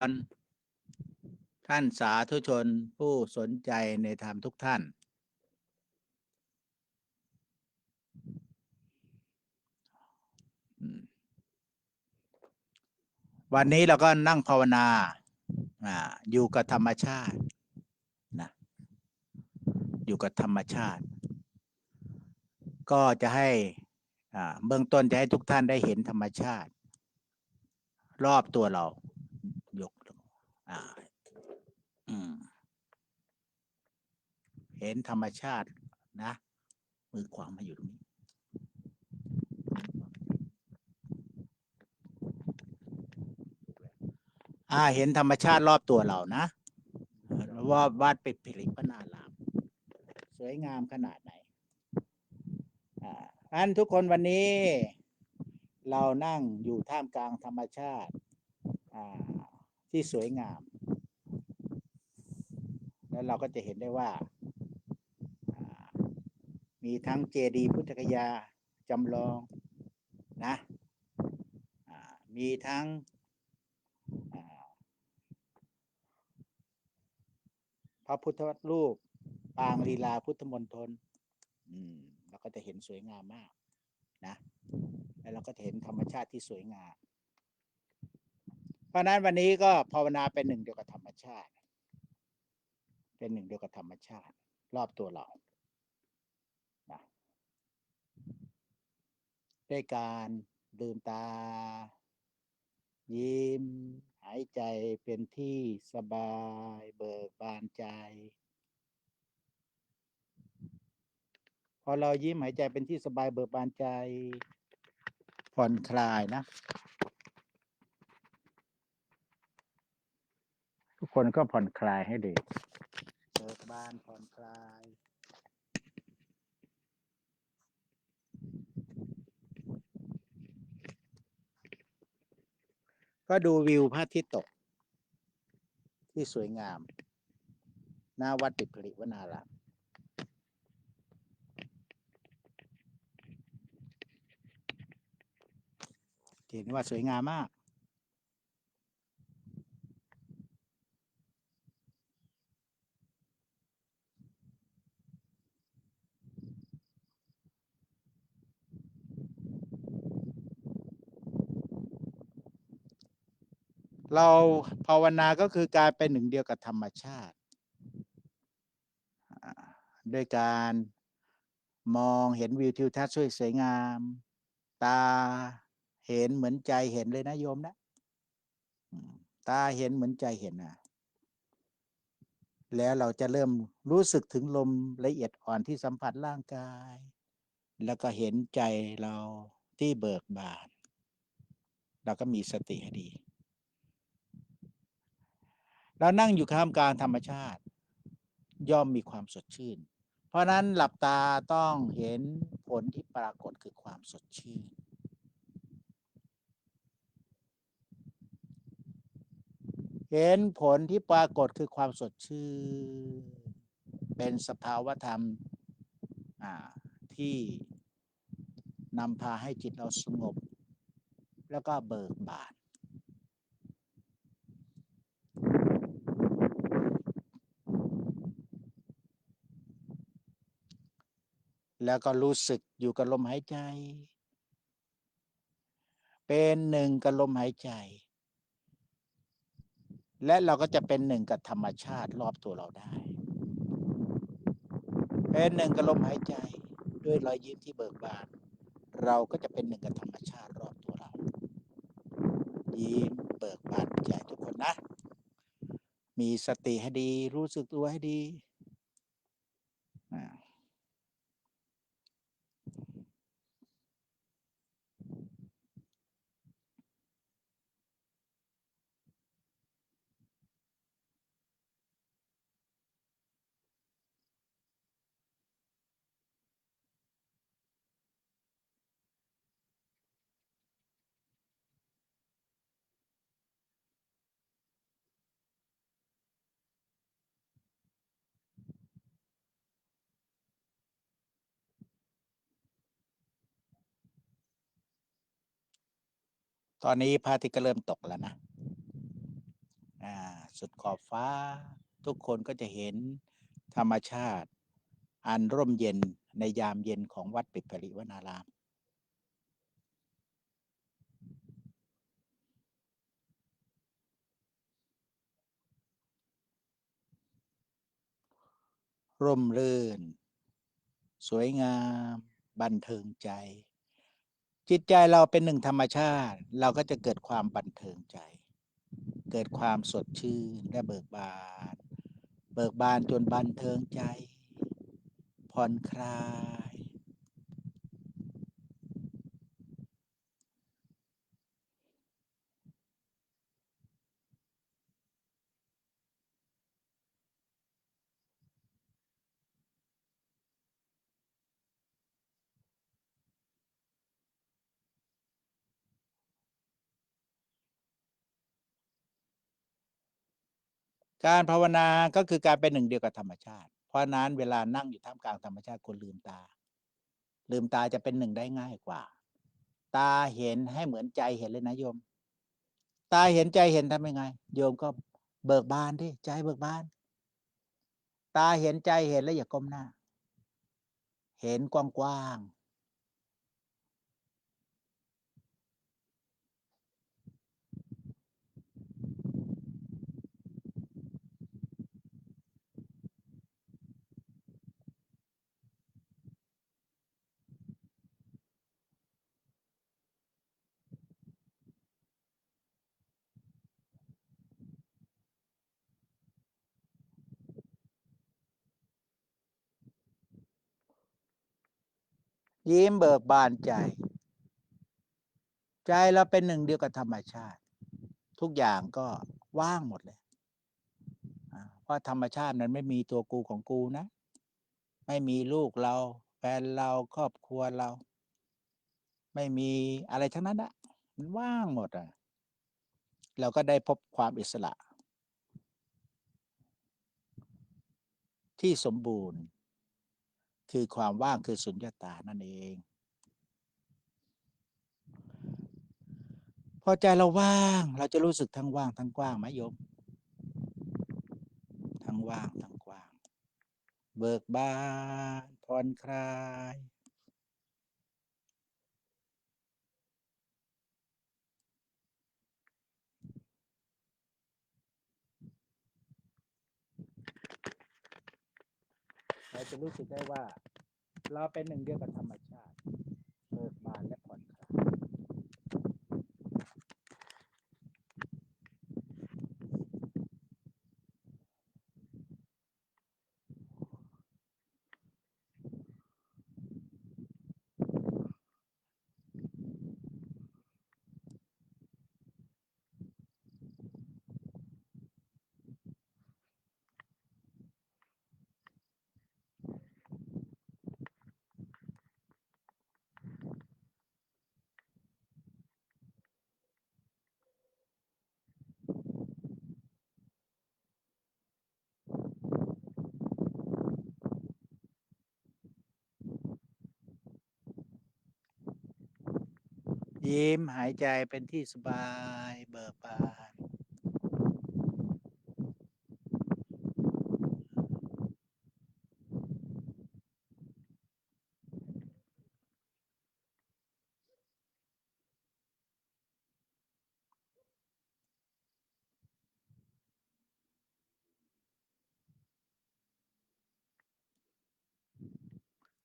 ท่านสาธุชนผู้สนใจในธรรมทุกท่าน วันนี้เราก็นั่งภาวนาอยู่กับธรรมชาตินะอยู่กับธรรมชาติ ก็จะให้เบื้องต้นจะให้ทุกท่านได้เห็นธรรมชาติ รอบตัวเรา ยกลงอ่า อืม เห็นธรรมชาตินะ มือขวามาอยู่ตรงนี้ อ่า เห็นธรรมชาติรอบตัวเรานะว่าวัดปิดผลิพนาราม สวยงามขนาดไหน อ่าอันทุกคนวันนี้ เรานั่งอยู่ท่ามกลางธรรมชาติ อ่า ที่สวยงาม แล้วเราก็จะเห็นได้ว่า มีทั้งเจดีย์พุทธคยาจำลองนะมีทั้งพระพุทธรูปปางลีลาพุทธมณฑลอืมเราก็จะเห็นสวยงามมากนะแล้วเราก็จะเห็นธรรมชาติที่สวยงาม เพราะนั้นวันนี้ก็ภาวนาเป็นหนึ่งเดียวกับธรรมชาติ เป็นหนึ่งเดียวกับธรรมชาติ รอบตัวเรานะ ด้วยการลืมตา ยิ้ม หายใจเป็นที่สบายเบิกบานใจ พอเรายิ้มหายใจเป็นที่สบายเบิกบานใจ ผ่อนคลายนะ ทุกคนก็ผ่อนคลายให้ดีเบิกบานผ่อนคลาย ก็ดูวิวพระอาทิตย์ตก ที่สวยงาม หน้าวัดติดผลิวนารามเห็นว่าสวยงามมาก เราภาวนาก็คือการเป็นหนึ่งเดียวกับธรรมชาติอ่าด้วยการมองเห็นวิวทิวทัศน์สวยสวยงาม ตาเห็นเหมือนใจเห็นเลยนะโยมนะ ตาเห็นเหมือนใจเห็นนะแล้วเราจะเริ่มรู้สึกถึงลมละเอียดอ่อนที่สัมผัสร่างกาย แล้วก็เห็นใจเราที่เบิกบาน เราก็มีสติให้ดี เรานั่งอยู่ท่ามกลางธรรมชาติ ย่อมมีความสดชื่น เพราะนั้นหลับตาต้องเห็นผลที่ปรากฏคือความสดชื่น เห็นผลที่ปรากฏคือความสดชื่น เป็นสภาวธรรมที่นำพาให้จิตเราสงบ แล้วก็เบิกบาน แล้วก็รู้สึกอยู่กับลมหายใจ เป็นหนึ่งกับลมหายใจ และเราก็จะเป็นหนึ่งกับธรรมชาติรอบตัวเราได้ เป็นหนึ่งกับลมหายใจ ด้วยรอยยิ้มที่เบิกบาน เราก็จะเป็นหนึ่งกับธรรมชาติรอบตัวเรายิ้มเบิกบานใจทุกคนนะ มีสติให้ดี รู้สึกตัวให้ดี ตอนนี้พระอาทิตย์ก็เริ่มตกแล้วนะสุดขอบฟ้า ทุกคนก็จะเห็นธรรมชาติ อันร่มเย็นในยามเย็นของวัดปิดผริวนารามร่มรื่น สวยงาม บันเทิงใจ จิตใจเราเป็นหนึ่งธรรมชาติ เราก็จะเกิดความบันเทิงใจ เกิดความสดชื่นและเบิกบาน เบิกบานจนบันเทิงใจ ผ่อนคลาย การภาวนาก็คือการเป็นหนึ่งเดียวกับธรรมชาติ เพราะนั้นเวลานั่งอยู่ท่ามกลางธรรมชาติควรลืมตา ลืมตาจะเป็นหนึ่งได้ง่ายกว่า ตาเห็นให้เหมือนใจเห็นเลยนะโยม ตาเห็นใจเห็นทำยังไง โยมก็เบิกบานที่ใจเบิกบาน ตาเห็นใจเห็นแล้วอย่าก้มหน้า เห็นกว้าง ยิ้มเบิกบานใจ ใจเราเป็นหนึ่งเดียวกับธรรมชาติ ทุกอย่างก็ว่างหมดเลยเพราะธรรมชาตินั้นไม่มีตัวกูของกูนะ ไม่มีลูกเรา แฟนเราครอบครัวเรา ไม่มีอะไรทั้งนั้นอะมันว่างหมดอะเราก็ได้พบความอิสระ ที่สมบูรณ์ คือความว่างคือสุญญตานั่นเอง พอใจเราว่างเราจะรู้สึกทั้งว่างทั้งกว้างไหมโยม ทั้งว่างทั้งกว้าง เบิกบานผ่อนคลาย เราจะรู้สึกได้ว่า เราเป็นหนึ่งเดียวกับธรรมชาติ เบิกบานและ ยิ้มหายใจเป็นที่สบายเบิกบาน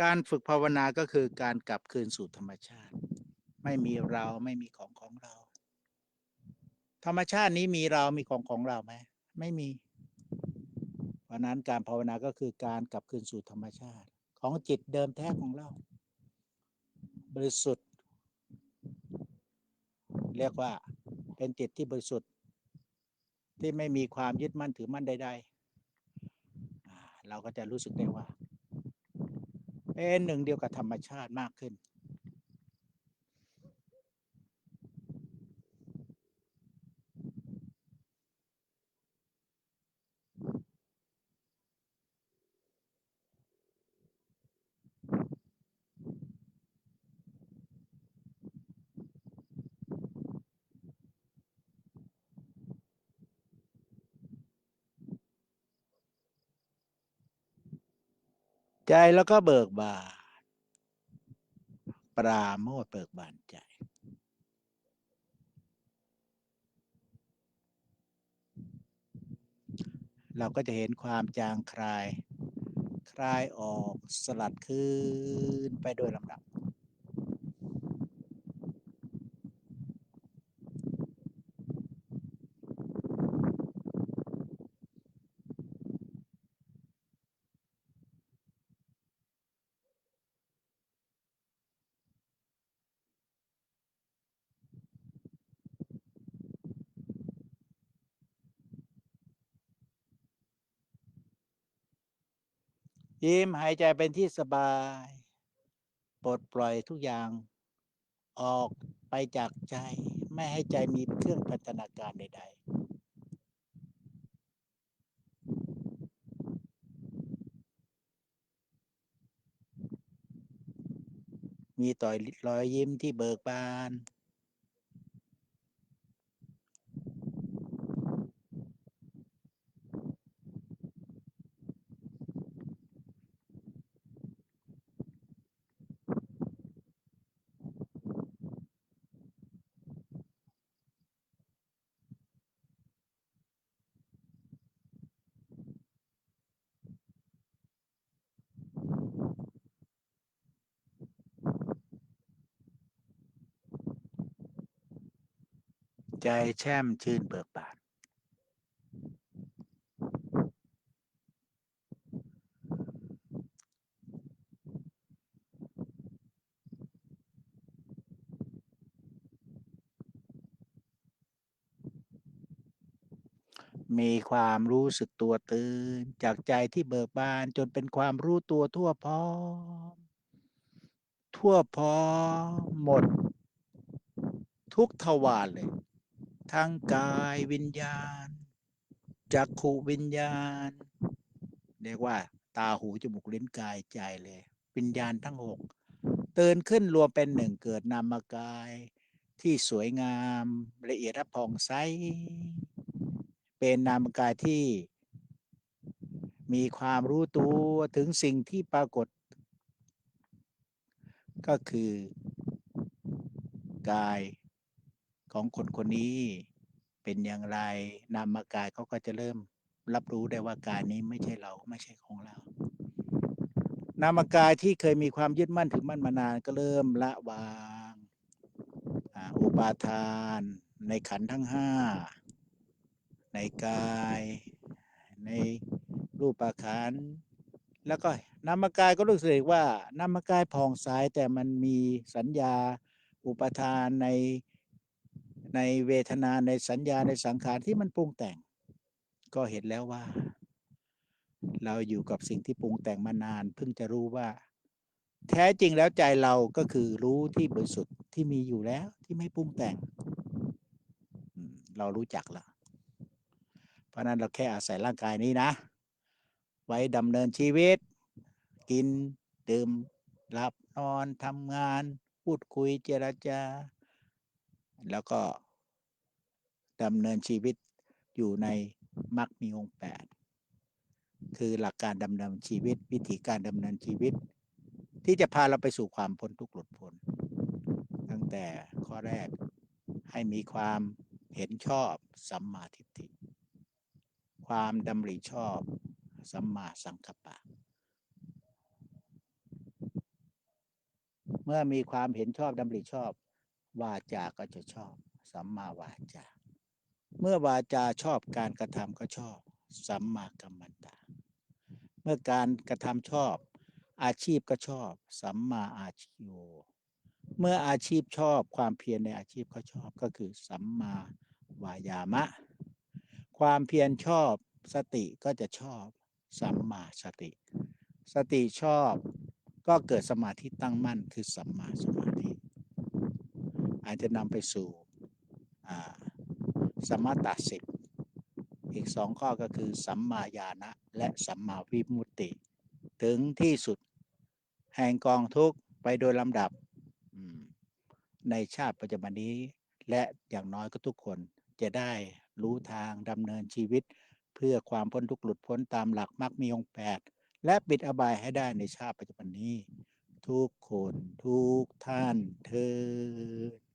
การฝึกภาวนาก็คือการกลับคืนสู่ธรรมชาติ ไม่มีเราไม่มีของของเรา ธรรมชาตินี้มีเรามีของของเราไหมไม่มี เพราะนั้นการภาวนาก็คือการกลับคืนสู่ธรรมชาติ ของจิตเดิมแท้ของเรา บริสุทธิ์ เรียกว่าเป็นจิตที่บริสุทธิ์ ที่ไม่มีความยึดมั่นถือมั่นใดๆเราก็จะรู้สึกได้ว่าเป็นหนึ่งเดียวกับธรรมชาติมากขึ้น ใจแล้วก็เบิกบานปราโมทเบิกบานใจ เราก็จะเห็นความจางคลาย คลายออกสลัดคืนไปโดยลำดับ ยิ้มหายใจเป็นที่สบาย ปลดปล่อยทุกอย่าง ออกไปจากใจ ไม่ให้ใจมีเครื่องพัฒนาการใด ๆมีต่อยรอยยิ้มที่เบิกบาน ใจแช่มชื่นเบิกบาน มีความรู้สึกตัวตื่น จากใจที่เบิกบานจนเป็นความรู้ตัวทั่วพร้อม ทั่วพร้อมหมด ทุกทวารเลย ทั้งกายวิญญาณ จักขุวิญญาณ เรียกว่า ตาหูจมูกลิ้นกายใจเลย วิญญาณทั้งหกตื่นขึ้นรวมเป็นหนึ่งเกิดนามกาย ที่สวยงามละเอียดและผ่องใสเป็นนามกายที่ มีความรู้ตัวถึงสิ่งที่ปรากฏ ก็คือกาย ของคนคนนี้เป็นอย่างไร นามกายเขาก็จะเริ่มรับรู้ได้ว่ากายนี้ไม่ใช่เราไม่ใช่ของเรา นามกายที่เคยมีความยึดมั่นถือมั่นมานานก็เริ่มละวางอุปาทาน ในขันทั้งห้าในกาย ในรูปขันแล้วก็นามกายก็รู้สึกว่านามกายผ่องใสแต่มันมีสัญญาอุปทานใน ในเวทนาในสัญญาในสังขารที่มันปรุงแต่ง ก็เห็นแล้วว่า เราอยู่กับสิ่งที่ปรุงแต่งมานาน เพิ่งจะรู้ว่า แท้จริงแล้วใจเราก็คือรู้ที่บริสุทธิ์ที่มีอยู่แล้วที่ไม่ปรุงแต่ง เรารู้จักแล้วเพราะฉะนั้นเราแค่อาศัยร่างกายนี้นะ ไว้ดำเนินชีวิต กินดื่มหลับนอนทำงาน พูดคุยเจรจา แล้วก็ดำเนินชีวิตอยู่ในมรรคมีองค์แปดคือหลักการดำเนินชีวิต วิธีการดำเนินชีวิต ที่จะพาเราไปสู่ความพ้นทุกข์หลุดพ้นตั้งแต่ข้อแรกให้มีความเห็นชอบสัมมาทิฏฐิ ความดำริชอบสัมมาสังกัปปะ เมื่อมีความเห็นชอบดำริชอบ วาจาก็จะชอบ สัมมาวาจา เมื่อวาจาชอบการกระทำก็ชอบ สัมมากัมมันตา เมื่อการกระทำชอบ อาชีพก็ชอบ สัมมาอาชีโวเมื่ออาชีพชอบความเพียรในอาชีพก็ชอบก็คือ สัมมาวายามะ ความเพียรชอบสติก็จะชอบ สัมมาสติ สติชอบก็เกิดสมาธิตั้งมั่นคือสัมมาสมาธิ อาจจะนำไปสู่สมตสิบอีกสองข้อก็คือสัมมาญาณะและสัมมาวิมุตติ ถึงที่สุดแห่งกองทุกข์ไปโดยลำดับในชาติปัจจุบันนี้ และอย่างน้อยก็ทุกคนจะได้รู้ทางดำเนินชีวิต เพื่อความพ้นทุกข์หลุดพ้นตามหลักมรรคมีองค์แปดและปิดอบายให้ได้ในชาติปัจจุบันนี้ ทุกคนทุกท่านเธอ